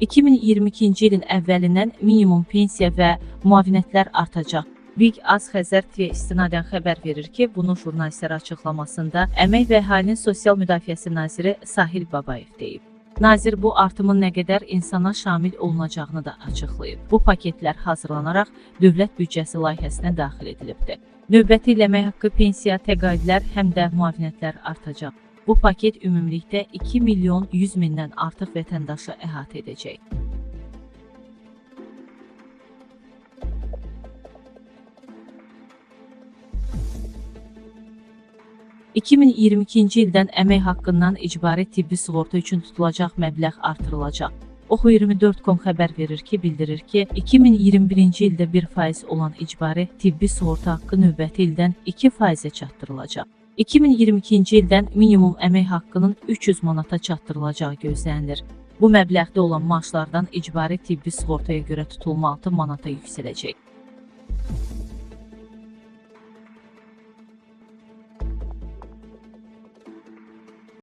2022-ci ilin əvvəlindən minimum pensiya və müavinətlər artacaq. Big Az Xəzər TV istinadən xəbər verir ki, bunu jurnalistlərə açıqlamasında Əmək və Əhalinin Sosial Müdafiəsi naziri Sahil Babayev deyib. Nazir bu artımın nə qədər insana şamil olunacağını da açıqlayıb. Bu paketlər hazırlanaraq dövlət büdcəsi layihəsinə daxil edilibdir. Növbəti ilə əmək haqqı, pensiya, təqaüdlər həm də müavinətlər artacaq. Bu paket ümumilikdə 2 milyon 100 mindən artıq vətəndaşı əhatə edəcək. ...2022-ci ildən əmək haqqından icbari tibbi sığorta üçün tutulacaq məbləğ artırılacaq. Oxu 24.com xəbər verir ki, bildirir ki, 2021-ci ildə 1% olan icbari tibbi sığorta haqqı növbəti ildən 2%-ə çatdırılacaq. 2022-ci ildən minimum əmək haqqının 300 manata çatdırılacağı gözlənilir. Bu məbləğdə olan maaşlardan icbari tibbi sığortaya görə tutulma 6 manata yüksələcək.